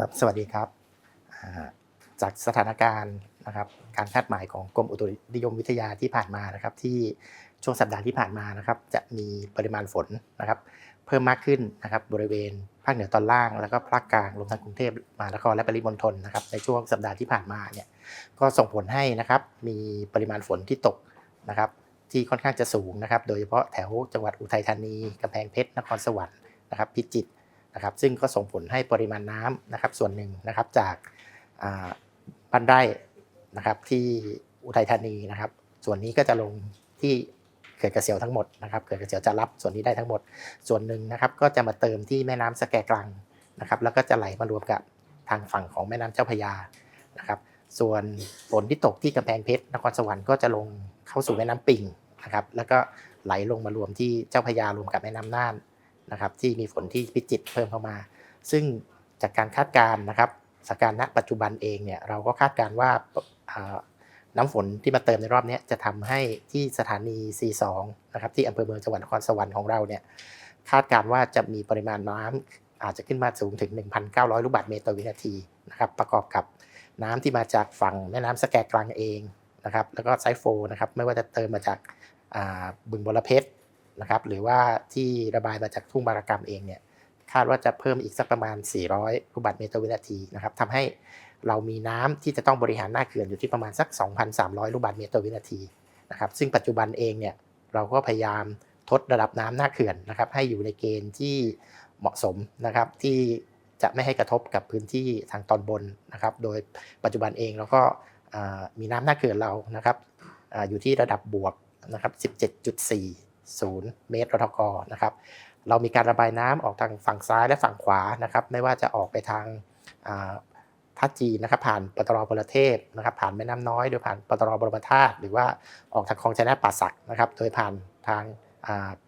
ครับ สวัสดีครับ จากสถานการณ์นะครับ การคาดหมายของกรมอุตุนิยมวิทยาที่ผ่านมานะครับ ที่ช่วงสัปดาห์ที่ผ่านมานะครับ จะมีปริมาณฝนนะครับ เพิ่มมากขึ้นนะครับ บริเวณภาคเหนือตอนล่าง แล้วก็ภาคกลางรวมทั้งกรุงเทพมหานครและปริมณฑลนะครับ ในช่วงสัปดาห์ที่ผ่านมาเนี่ย ก็ส่งผลให้นะครับ มีปริมาณฝนที่ตกนะครับ ที่ค่อนข้างจะสูงนะครับ โดยเฉพาะแถวจังหวัดอุทัยธานีกำแพงเพชร นครสวรรค์นะครับ พิจิตร นะครับซึ่งก็ส่งผลให้ปริมาณน้ำนะครับส่วนหนึ่งนะครับจากบ้านไร่นะครับที่อุทัยธานีนะครับ ส่วนนี้ก็จะลงที่เขื่อนกระเสียวทั้งหมดนะครับเขื่อนกระเสียวจะรับส่วนนี้ได้ทั้งหมด ส่วนหนึ่งนะครับก็จะมาเติมที่แม่น้ำสแกกลังนะครับ แล้วก็จะไหลมารวมกับทางฝั่งของแม่น้ำเจ้าพยานะครับ ส่วนฝนที่ตกที่กำแพงเพชรนครสวรรค์ก็จะลงเข้าสู่แม่น้ำปิงนะครับ แล้วก็ไหลลงมารวมที่เจ้าพยารวมกับแม่น้ำน่าน นะครับที่มีฝนที่พิจิตรเพิ่มเข้ามา ซึ่งจากการคาดการณ์นะครับสถานการณ์ณปัจจุบันเองเนี่ยเราก็คาดการณ์ว่าน้ำฝนที่มาเติมในรอบนี้จะทำให้ที่สถานี C2 นะครับที่อำเภอเมืองจังหวัดนครสวรรค์ของเราเนี่ยคาดการณ์ว่าจะมีปริมาณน้ำอาจจะขึ้นมาสูงถึง 1,900 ลูกบาศก์เมตรต่อวินาทีนะครับประกอบกับน้ำที่มาจากฝั่งแม่น้ำสแกกลังเองนะครับแล้วก็ไซโฟนะครับไม่ว่าจะเติมมาจากบึงบรเพชร นะครับหรือว่าที่ระบายมาจากทุ่งบารกรรมเองเนี่ยคาดว่าจะเพิ่มอีกสักประมาณ 400ลูกบาศก์เมตรต่อวินาทีนะครับทำให้เรามีน้ำที่จะต้องบริหารหน้าเขื่อนอยู่ที่ประมาณสัก 2,300 ลูกบาศก์เมตรต่อวินาทีนะครับซึ่งปัจจุบันเองเนี่ยเราก็พยายามทดระดับน้ำหน้าเขื่อนนะครับให้อยู่ในเกณฑ์ที่เหมาะสมนะครับที่จะไม่ให้กระทบกับพื้นที่ทางตอนบนนะครับ โดยปัจจุบันเองเราก็มีน้ำหน้าเขื่อนเรานะครับออยู่ที่ระดับบวกนะครับ 17.4 ศูนย์เมตรรทกนะครับ เรามีการระบายน้ำออกทางฝั่งซ้ายและฝั่งขวานะครับ ไม่ว่าจะออกไปทางท่าจีนนะครับผ่านปตรบรเทพนะครับ ผ่านแม่น้ำน้อยโดยผ่านปตรบรมธาตุหรือว่าออกทางคลองชนะป่าสักนะครับ โดยผ่านทาง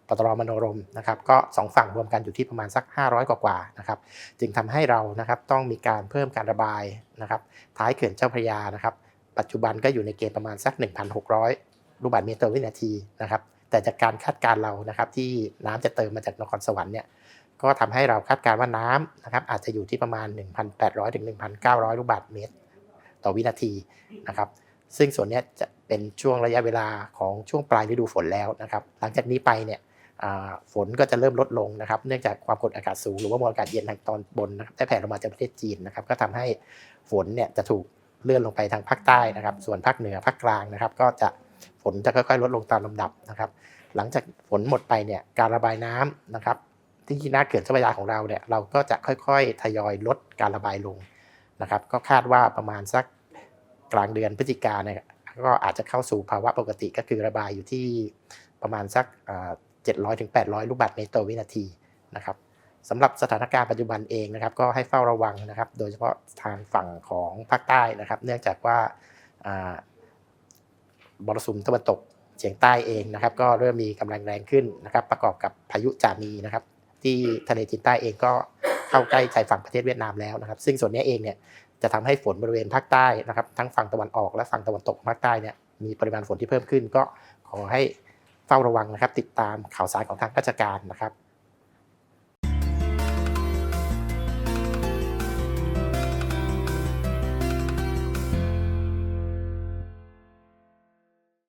ปตรมโนรมนะครับ ก็สองฝั่งรวมกันอยู่ที่ประมาณสัก 500 กว่ากว่านะครับ จึงทำให้เรานะครับต้องมีการเพิ่มการระบายนะครับ ท้ายเขื่อนเจ้าพระยานะครับ ปัจจุบันก็อยู่ในเกณฑ์ประมาณสัก 1,600 ลูกบาศก์เมตรต่อวินาทีนะครับ แต่จากการคาดการณ์เรานะครับที่น้ำจะเติมมาจากนครสวรรค์เนี่ยก็ทำให้เราคาดการณ์ว่าน้ำนะครับอาจจะอยู่ที่ประมาณ 1,800ถึง1,900 ลูกบาศก์เมตร ต่อวินาทีนะครับซึ่งส่วนนี้จะเป็นช่วงระยะเวลาของช่วงปลายฤดูฝนแล้วนะครับหลังจากนี้ไปเนี่ยฝนก็จะเริ่มลดลงนะครับ เนื่องจากความกดอากาศสูงหรือว่ามวลอากาศเย็นทางตอนบนนะครับได้แผ่ลงมาจากประเทศจีนนะครับก็ทำให้ฝนเนี่ยจะถูกเลื่อนลงไปทางภาคใต้นะครับ ส่วนภาคเหนือภาคกลางนะครับ ก็จะ ฝนจะค่อยๆ ลดลงตามลำดับนะครับ หลังจากฝนหมดไปเนี่ยการระบายน้ำนะครับ ที่หน้าเขื่อนเจ้าพระยาของเราเนี่ยเราก็จะค่อยๆทยอยลดการระบายลงนะครับ ก็คาดว่าประมาณสักกลางเดือนพฤศจิกาเนี่ยก็อาจจะเข้าสู่ภาวะปกติก็คือระบายอยู่ที่ประมาณสักเจ็ดร้อยถึงแปดร้อยลูกบาศก์เมตรต่อวินาทีนะครับสำหรับสถานการณ์ปัจจุบันเองนะครับ ก็ให้เฝ้าระวังนะครับ โดยเฉพาะทางฝั่งของภาคใต้นะครับ เนื่องจากว่า มรสุมตะวันตกเฉียงใต้เองนะครับ ก็เริ่มมีกำลังแรงขึ้นนะครับ ประกอบกับพายุจามีนะครับ ที่ทะเลจีนใต้เองก็เข้าใกล้ชายฝั่งประเทศเวียดนามแล้วนะครับ ซึ่งส่วนนี้เองเนี่ยจะทำให้ฝนบริเวณภาคใต้นะครับ ทั้งฝั่งตะวันออกและฝั่งตะวันตกภาคใต้เนี่ยมีปริมาณฝนที่เพิ่มขึ้น ก็ขอให้เฝ้าระวังนะครับ ติดตามข่าวสารของทางราชการนะครับ